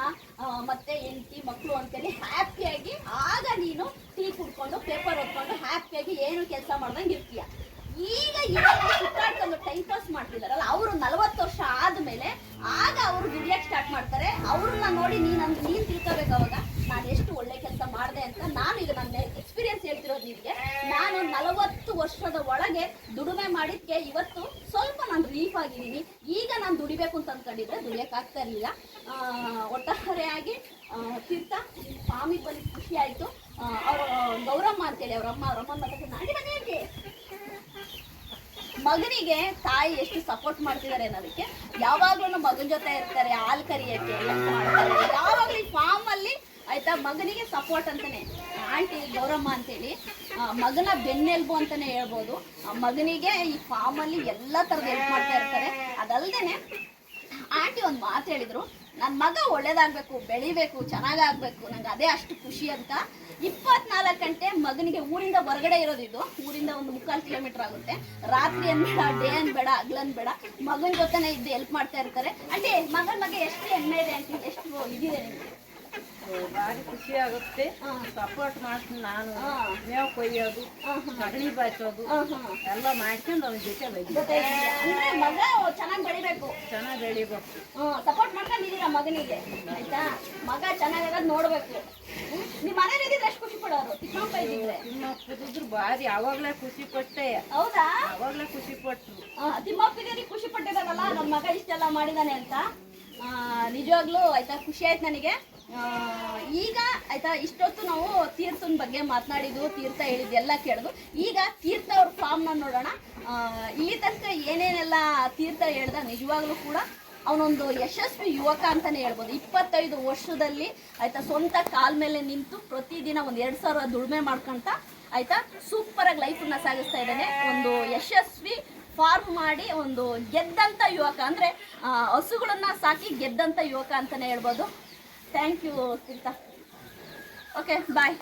ಮತ್ತೆ ಹೆಂಡತಿ ಮಕ್ಕಳು ಅಂತೇಳಿ ಹ್ಯಾಪಿಯಾಗಿ ಆಗ ನೀನು ಟೀ ಕುಡ್ಕೊಂಡು ಪೇಪರ್ ಓದ್ಕೊಂಡು ಹ್ಯಾಪಿಯಾಗಿ ಏನು ಕೆಲಸ ಮಾಡ್ದಂಗೆ ಇರ್ತೀಯ. ಈಗ ಇದೆಲ್ಲ ಸುತ್ತಾಡ್ಕೊಂಡು ಟೈಮ್ ಪಾಸ್ ಮಾಡ್ತಿದಾರಲ್ಲ, ಅವರು ನಲವತ್ತು ವರ್ಷ ಆದ್ಮೇಲೆ ಆಗ ಅವರು ದುಡಿಯಕ್ಕೆ ಸ್ಟಾರ್ಟ್ ಮಾಡ್ತಾರೆ. ಅವ್ರನ್ನ ನೋಡಿ ನೀನು ನೀನ್ ತಿಳ್ಕೋಬೇಕು ಅವಾಗ. ನಾನು ಎಷ್ಟು ಒಳ್ಳೆ ಕೆಲಸ ಮಾಡಿದೆ ಅಂತ ನಾನು ಇದು ನನ್ನ ಎಕ್ಸ್ಪೀರಿಯನ್ಸ್ ಹೇಳ್ತಿರೋದು ನಿಮಗೆ. ನಾನು ನಲವತ್ತು ವರ್ಷದ ಒಳಗೆ ದುಡಿಮೆ ಮಾಡಿದ್ಕೆ ಇವತ್ತು ಸ್ವಲ್ಪ ನಾನು ರಿಲೀಫ್ ಆಗಿದ್ದೀನಿ. ಈಗ ನಾನು ದುಡಿಬೇಕು ಅಂತ ಅಂದ್ಕೊಂಡಿದ್ರೆ ದುಡಿಯೋಕ್ಕಾಗ್ತಾ ಇರಲಿಲ್ಲ. ಒಟ್ಟಾರೆಯಾಗಿ ತೀರ್ಥ, ಸ್ವಾಮಿ ಬಂದು ಖುಷಿ ಆಯಿತು. ಅವರು, ಗೌರಮ್ಮ ಅಂತೇಳಿ ಅವ್ರ ಅಮ್ಮ, ಅವ್ರ ಮಾತಾಡ್ತಾರೆ ನಾಡಿ ಮನೆ ಮಗನಿಗೆ ತಾಯಿ ಎಷ್ಟು ಸಪೋರ್ಟ್ ಮಾಡ್ತಿದ್ದಾರೆ ಅನ್ನೋದಕ್ಕೆ ಯಾವಾಗ್ಲೂ ಮಗನ ಜೊತೆ ಇರ್ತಾರೆ, ಹಾಲು ಕರಿಯಕ್ಕೆ ಯಾವಾಗಲೂ ಫಾರ್ಮ್ ಅಲ್ಲಿ ಆಯ್ತಾ? ಮಗನಿಗೆ ಸಪೋರ್ಟ್ ಅಂತಾನೆ. ಆಂಟಿ ಗೌರಮ್ಮ ಅಂತೇಳಿ. ಮಗನ ಬೆನ್ನೆಲ್ಬು ಅಂತಾನೆ ಹೇಳ್ಬೋದು. ಮಗನಿಗೆ ಈ ಫಾರ್ಮ್ ಅಲ್ಲಿ ಎಲ್ಲ ತರದ ಹೆಲ್ಪ್ ಮಾಡ್ತಾ ಇರ್ತಾರೆ. ಅದಲ್ದೇನೆ ಆಂಟಿ ಒಂದು ಮಾತು ಹೇಳಿದ್ರು. ನನ್ನ ಮಗ ಒಳ್ಳೇದಾಗ್ಬೇಕು, ಬೆಳಿಬೇಕು, ಚೆನ್ನಾಗಾಗಬೇಕು, ನಂಗೆ ಅದೇ ಅಷ್ಟು ಖುಷಿ ಅಂತ. ಇಪ್ಪತ್ನಾಲ್ಕು ಗಂಟೆ ಮಗನಿಗೆ ಊರಿಂದ ಹೊರಗಡೆ ಇರೋದಿದ್ದು ಊರಿಂದ ಒಂದು ಮುಕ್ಕಾಲು ಕಿಲೋಮೀಟರ್ ಆಗುತ್ತೆ. ರಾತ್ರಿ ಅನ್ಬೇಡ ಡೇ ಅನ್ಬೇಡ ಅಗ್ಲನ್ ಬೇಡ ಮಗನ ಜೊತೆನೇ ಇದ್ದು ಹೆಲ್ಪ್ ಮಾಡ್ತಾ ಇರ್ತಾರೆ. ಆಂಟಿ, ಮಗನ ಮಗ ಎಷ್ಟು ಹೆಮ್ಮೆ ಇದೆ ಅಂತ ಎಷ್ಟು ಇದಿದೆ ನಿಮಗೆ? ಭಾರಿ ಖುಷಿ ಆಗುತ್ತೆ. ಸಪೋರ್ಟ್ ಮಾಡ್ತೀನಿ ನಾನು. ಮೇವು ಕೊಯ್ಯೋದು ಸಗಣಿ ಬಾಚೋದು ಎಲ್ಲ ಮಾಡ್ಕೊಂಡು ಅವ್ನ ಜೊತೆ ಮಗ ಚೆನ್ನಾಗಿ ಬೆಳಿಬೇಕು. ಚೆನ್ನಾಗಿ ಬೆಳಿಬೇಕು. ಸಪೋರ್ಟ್ ಮಾಡ್ಕೊಂಡಿದ್ದೀರಾ ಮಗನಿಗೆ? ಆಯ್ತಾ? ಮಗ ಚೆನ್ನಾಗಿರೋದು ನೋಡ್ಬೇಕು. ನಿಮ್ಮ ನಿಮ್ ಮನೇಲಿ ಇದ್ರೆ ಎಷ್ಟು ಖುಷಿ ಪಡೋರು? ತಿಮ್ಮಪ್ಪ ಇದ್ರೆ ತಿಮ್ಮ ಕುದಿದ್ರು ಭಾರಿ ಅವಾಗ್ಲೇ ಖುಷಿ ಪಟ್ಟೆ. ಹೌದಾ? ಅವಾಗ್ಲೇ ಖುಷಿ ಪಟ್ರು. ತಿಮ್ಮಪ್ಪಿಗೆ ಖುಷಿ ಪಟ್ಟಿದಾರಲ್ಲ ನಮ್ಮ ಮಗ ಇಷ್ಟೆಲ್ಲ ಮಾಡಿದಾನೆ ಅಂತ. ನಿಜವಾಗ್ಲೂ ಆಯ್ತಾ? ಖುಷಿ ಆಯ್ತು ನನಗೆ. ಈಗ ಆಯ್ತಾ, ಇಷ್ಟೊತ್ತು ನಾವು ತೀರ್ಥನ ಬಗ್ಗೆ ಮಾತನಾಡಿದ್ವು, ತೀರ್ಥ ಹೇಳಿದ್ದು ಎಲ್ಲ ಕೇಳಿದ್ವು. ಈಗ ತೀರ್ಥ ಅವ್ರ ಫಾರ್ಮ್ನ ನೋಡೋಣ. ಇಲ್ಲಿ ತನಕ ಏನೇನೆಲ್ಲ ತೀರ್ಥ ಹೇಳ್ದ ನಿಜವಾಗ್ಲೂ ಕೂಡ ಅವನೊಂದು ಯಶಸ್ವಿ ಯುವಕ ಅಂತಾನೆ ಹೇಳ್ಬೋದು. ಇಪ್ಪತ್ತೈದು ವರ್ಷದಲ್ಲಿ ಆಯ್ತಾ, ಸ್ವಂತ ಕಾಲ ಮೇಲೆ ನಿಂತು ಪ್ರತಿದಿನ ಒಂದು ಎರಡು ಸಾವಿರ ದುಡಿಮೆ ಮಾಡ್ಕೊಂತ ಆಯ್ತಾ ಸೂಪರ್ ಆಗಿ ಲೈಫನ್ನ ಸಾಗಿಸ್ತಾ ಇದ್ದಾನೆ. ಒಂದು ಯಶಸ್ವಿ ಫಾರ್ಮ್ ಮಾಡಿ ಒಂದು ಗೆದ್ದಂತ ಯುವಕ ಅಂದ್ರೆ ಹಸುಗಳನ್ನು ಸಾಕಿ ಗೆದ್ದಂತ ಯುವಕ ಅಂತಾನೆ ಹೇಳ್ಬೋದು. Thank you Theertha okay bye